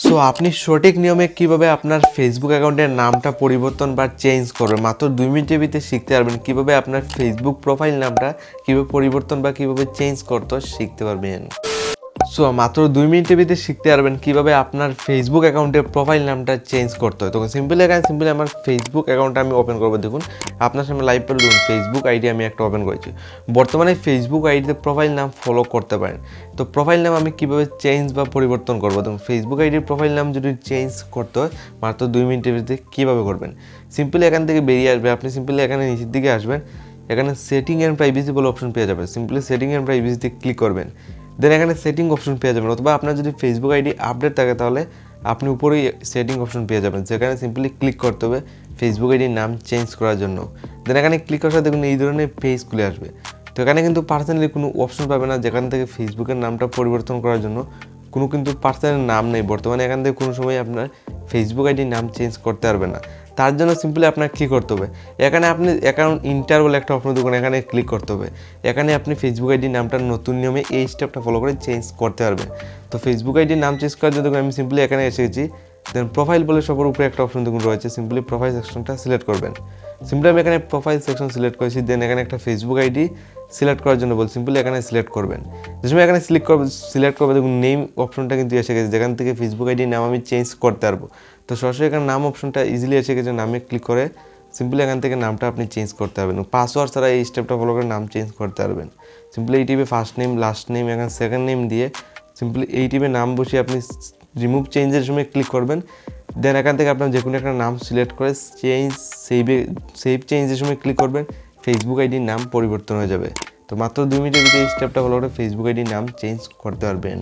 So আপনি সঠিক নিয়মে কীভাবে আপনার ফেসবুক অ্যাকাউন্টের নামটা পরিবর্তন বা চেঞ্জ করবেন? মাত্র দুই মিনিটের ভিতরে শিখতে পারবেন কীভাবে আপনার ফেসবুক প্রোফাইল নামটা কীভাবে পরিবর্তন বা কীভাবে চেঞ্জ করতে শিখতে পারবেন। সো মাত্র দুই মিনিটের ভিতরে শিখতে পারবেন কীভাবে আপনার ফেসবুক অ্যাকাউন্টের প্রোফাইল নামটা চেঞ্জ করতে হয়। তখন সিম্পল এখানে সিম্পলি আমার ফেসবুক অ্যাকাউন্টটা আমি ওপেন করব। দেখুন, আপনার সামনে লাইভ করে দেখুন ফেসবুক আইডি আমি একটা ওপেন করেছি। বর্তমানে ফেসবুক আইডিতে প্রোফাইল নাম ফলো করতে পারেন। তো প্রোফাইল নাম আমি কীভাবে চেঞ্জ বা পরিবর্তন করব? দেখুন ফেসবুক আইডির প্রোফাইল নাম যদি চেঞ্জ করতে হয়, মাত্র দুই মিনিটের ভিতরে কীভাবে করবেন? সিম্পলি এখান থেকে বেরিয়ে আসবে। আপনি সিম্পলি এখানে নিচের দিকে আসবেন। এখানে সেটিং অ্যান্ড প্রাইভেসি বলে অপশন পেয়ে যাবেন। সিম্পলি সেটিং অ্যান্ড প্রাইভেসিতে ক্লিক করবেন। দেন এখানে সেটিং অপশন পেয়ে যাবেন। অথবা আপনার যদি ফেসবুক আইডি আপডেট থাকে তাহলে আপনি উপরেই সেটিং অপশন পেয়ে যাবেন। সেখানে সিম্পলি ক্লিক করতে হবে ফেসবুক আইডির নাম চেঞ্জ করার জন্য। দেন এখানে ক্লিক করার সাথে দেখুন এই ধরনের পেজ খুলে আসবে। তো এখানে কিন্তু পার্সোনালি কোনো অপশন পাবে না যেখান থেকে ফেসবুকের নামটা পরিবর্তন করার জন্য। কোনো কিন্তু পার্সোনাল নাম নেই। বর্তমানে এখান থেকে কোনো সময় আপনার ফেসবুক আইডির নাম চেঞ্জ করতে পারবে না। তার জন্য সিম্পলি আপনার কী করতে হবে? এখানে আপনি অ্যাকাউন্ট ইন্টার বলে একটা অপশন দেখুন এখানে ক্লিক করতে হবে। এখানে আপনি ফেসবুক আইডি নামটা নতুন নিয়মে এই স্টেপটা ফলো করে চেঞ্জ করতে পারবেন। তো ফেসবুক আইডির নাম চেঞ্জ করার জন্য আমি সিম্পলি এখানে এসে গেছি দেন প্রোফাইল বলে সবার উপরে একটা অপশন দেখুন রয়েছে। সিম্পলি প্রোফাইল সেকশনটা সিলেক্ট করবেন। সিম্পলি আমি এখানে প্রোফাইল সেকশন সিলেক্ট করেছি দেন এখানে একটা ফেসবুক আইডি সিলেক্ট করার জন্য বল সিম্পলি এখানে সিলেক্ট করবেন। যে সময় এখানে সিলেক্ট করবে সিলেক্ট করবে, দেখুন নেম অপশনটা কিন্তু এসে গেছে। যেখান থেকে ফেসবুক আইডি নাম আমি চেঞ্জ করতে পারব। তো সরাসরি এখানে নাম অপশনটা ইজিলি এসে গেছে, নামে ক্লিক করে সিম্পলি এখান থেকে নামটা আপনি চেঞ্জ করতে পারবেন। পাসওয়ার্ড ছাড়া এই স্টেপটা ফলো করে নাম চেঞ্জ করতে পারবেন। সিম্পলি এই টিপে ফার্স্ট নেম লাস্ট নেম এখানে সেকেন্ড নেম দিয়ে সিম্পলি এই টিমে নাম বসে আপনি রিমুভ চেঞ্জের সময় ক্লিক করবেন। দেন এখান থেকে আপনার যে কোনো একটা নাম সিলেক্ট করে চেঞ্জ সেভে সেভ চেঞ্জের সময় ক্লিক করবেন। ফেসবুক আইডির নাম পরিবর্তন হয়ে যাবে। তো মাত্র দুই মিনিটের ভিতরে এই স্টেপটা ফলো করে ফেসবুক আইডির নাম চেঞ্জ করতে পারবেন।